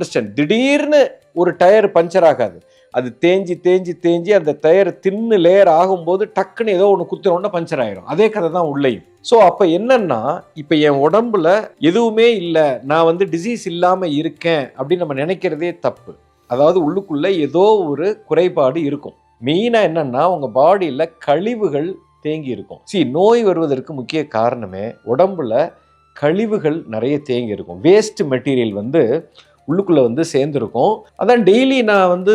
Understand திடீர்னு ஒரு tyre puncture ஆகாது. அது தேஞ்சி தேஞ்சி தேஞ்சி அந்த டயர் தின்னு லேயர் ஆகும்போது டக்குன்னு ஏதோ ஒன்று குத்துறோன்னா பஞ்சர் ஆயிரும். அதே கதை தான் உள்ளேயும். ஸோ அப்போ என்னன்னா இப்போ என் உடம்புல எதுவுமே இல்லை. நான் வந்து டிசீஸ் இல்லாமல் இருக்கேன் அப்படின்னு நம்ம நினைக்கிறதே தப்பு. அதாவது உள்ளுக்குள்ளே ஏதோ ஒரு குறைபாடு இருக்கும். மெயினாக என்னன்னா உங்கள் பாடியில் கழிவுகள் தேங்கி இருக்கும். சி நோய் வருவதற்கு முக்கிய காரணமே உடம்புல கழிவுகள் நிறைய தேங்கி இருக்கும். வேஸ்ட் மெட்டீரியல் வந்து உள்ளுக்குள்ளே வந்து சேர்ந்துருக்கும். அதான் டெய்லி நான் வந்து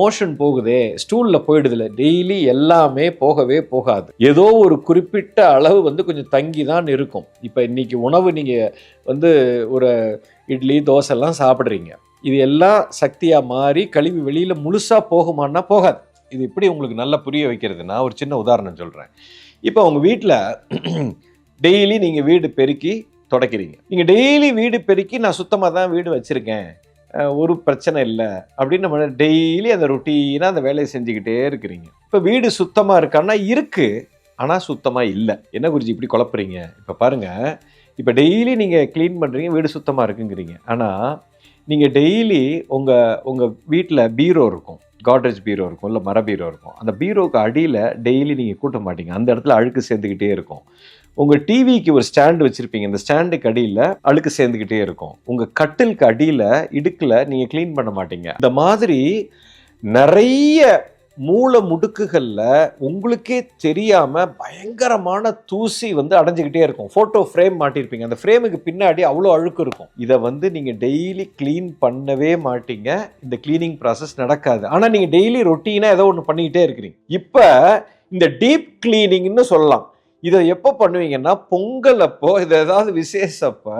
மோஷன் போகுதே ஸ்டூலில் போயிடுதுல. டெய்லி எல்லாமே போகவே போகாது. ஏதோ ஒரு குறிப்பிட்ட அளவு வந்து கொஞ்சம் தங்கி தான் இருக்கும். இப்போ இன்றைக்கி உணவு நீங்கள் வந்து ஒரு இட்லி தோசைலாம் சாப்பிட்றீங்க. இது எல்லாம் சக்தியாக மாறி கழிவு வெளியில் முழுசாக போகுமான்னா போகாது. இது இப்படி உங்களுக்கு நல்லா புரிய வைக்கிறதுனா ஒரு சின்ன உதாரணம் சொல்கிறேன் இப்போ உங்கள் வீட்டில் டெய்லி நீங்கள் வீடு பெருக்கி தொடக்கிறீங்க. நீங்கள் டெய்லி வீடு பெருக்கி நான் சுத்தமாக தான் வீடு வச்சுருக்கேன். ஒரு பிரச்சனை இல்லை. அப்படின்னு நம்ம டெய்லி அந்த ரொட்டீனாக அந்த வேலையை செஞ்சுக்கிட்டே இருக்கிறீங்க. இப்போ வீடு சுத்தமாக இருக்கான்னா இருக்குது ஆனால் சுத்தமாக இல்லை. என்ன குறிச்சி இப்படி குழப்புறீங்க? இப்போ பாருங்கள் இப்போ டெய்லி நீங்கள் க்ளீன் பண்ணுறீங்க வீடு சுத்தமாக இருக்குங்கிறீங்க. ஆனால் நீங்கள் டெய்லி உங்கள் உங்கள் வீட்டில் பீரோ இருக்கும். காட்ரேஜ் பீரோ இருக்கும் இல்லை மர பீரோ இருக்கும். அந்த பீரோவுக்கு அடியில் டெய்லி நீங்கள் கூட்ட மாட்டீங்க. அந்த இடத்துல அழுக்கு சேர்ந்துக்கிட்டே இருக்கும். உங்கள் டிவிக்கு ஒரு ஸ்டாண்டு வச்சுருப்பீங்க. இந்த ஸ்டாண்டுக்கு அடியில் அழுக்கு சேர்ந்துக்கிட்டே இருக்கும். உங்கள் கட்டிலுக்கு அடியில் இடுக்கில் நீங்கள் க்ளீன் பண்ண மாட்டீங்க. இந்த மாதிரி நிறைய மூல முடுக்குகளில் உங்களுக்கே தெரியாமல் பயங்கரமான தூசி வந்து அடைஞ்சிக்கிட்டே இருக்கும். ஃபோட்டோ ஃப்ரேம் மாட்டியிருப்பீங்க அந்த ஃப்ரேமுக்கு பின்னாடி அவ்வளோ அழுக்கு இருக்கும். இதை வந்து நீங்கள் டெய்லி க்ளீன் பண்ணவே மாட்டீங்க. இந்த க்ளீனிங் ப்ராசஸ் நடக்காது. ஆனால் நீங்கள் டெய்லி ரொட்டீனாக ஏதோ ஒன்று பண்ணிக்கிட்டே இருக்கிறீங்க. இப்போ இந்த டீப் க்ளீனிங்னு சொல்லலாம். இதை எப்போ பண்ணுவீங்கன்னா பொங்கல் அப்போ இது ஏதாவது விசேஷப்போ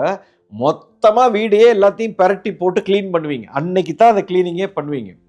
மொத்தமாக வீடையே எல்லாத்தையும் பரட்டி போட்டு க்ளீன் பண்ணுவீங்க. அன்னைக்கு தான் அந்த க்ளீனிங்கே பண்ணுவீங்க.